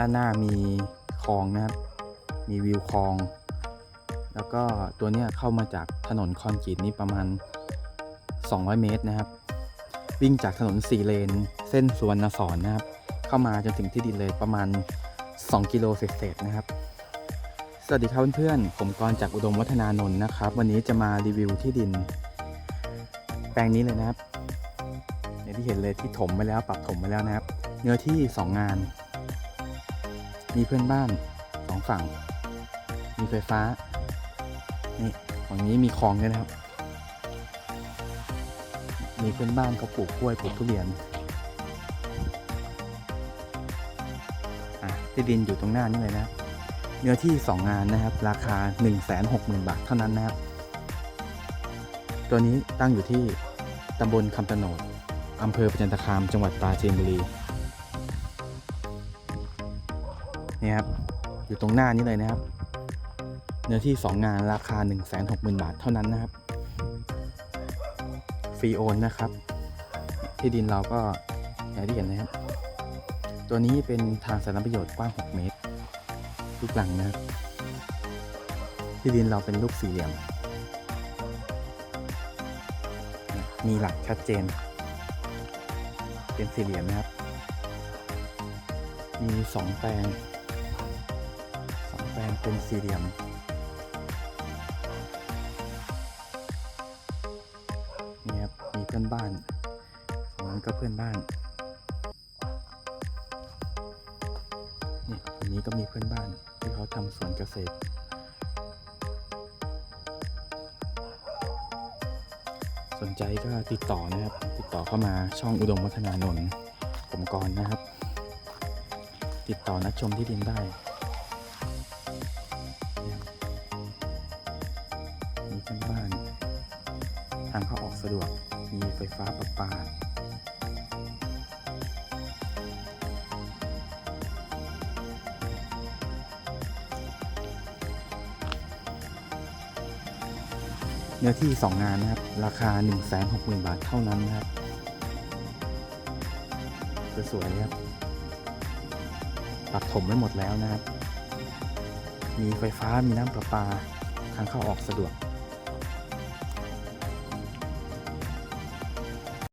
ด้านหน้ามีคลองนะครับ มีวิวคลอง แล้วก็ตัวเนี้ยเข้ามาจากถนนคอนกรีตนี่ประมาณ 200 เมตรนะครับ วิ่งจากถนนสี่เลน เส้นสุวรรณสอนนะครับ เข้ามาจนถึงที่ดินเลยประมาณ 2 กิโลเศษๆนะครับ สวัสดีครับเพื่อนๆผมกรจากอุดมวัฒนานนท์นะครับ วันนี้จะมารีวิวที่ดิน แปลงนี้เลยนะครับ อย่างที่เห็นเลยที่ถมไปแล้วปรับถมไปแล้วนะครับ เนื้อที่ 2 งาน มีเพื่อนบ้านสองฝั่ง มีไฟฟ้า นี่ฝั่งนี้มีคลองด้วยนะครับ มีเพื่อนบ้านเขาปลูกกล้วยปลูกทุเรียนอะที่ดินอยู่ตรงหน้านี่เลยนะ เนื้อที่ 2 งานนะครับ ราคา 160,000 บาทเท่านั้นนะครับ ตัวนี้ตั้งอยู่ที่ตำบลคำตโนดอำเภอประจันตคาม จังหวัดปราจีนบุรี นี่ครับอยู่ตรงหน้านี้เลยนะครับ เนื้อที่ 2 งานราคา 160,000 บาทเท่านั้นนะครับฟรีโอนนะครับ ที่ดินเราก็อย่างที่เห็นนะครับ ตัวนี้เป็นทางสาธารณประโยชน์กว้าง 6 เมตรลูกหลังนะครับ ที่ดินเราเป็นรูปสี่เหลี่ยม มีหลักชัดเจน เป็นสี่เหลี่ยมนะครับ มีสองแปลงสอง แปลงเป็นสี่เหลี่ยม นี่ครับ มีเพื่อนบ้านฝั่งนั้นก็เพื่อนบ้าน นี่อันนี้ก็มีเพื่อนบ้านที่เขาทำสวนเกษตรสนใจก็ติดต่อนะครับ ติดต่อเข้ามาช่องอุดมวัฒนานนท์ผมกรนะครับ ติดต่อนัดชมที่ดินได้ มีเพื่นบ้าน ทางเข้าออกสะดวก มีไฟฟ้าประปาเนื้อที่ 2 งานนะครับ ราคา 160,000 บาทเท่านั้นนะครับ สวยๆครับปรับถมไว้หมดแล้วนะครับ มีไฟฟ้ามีน้ำประปา ทางเข้าออกสะดวก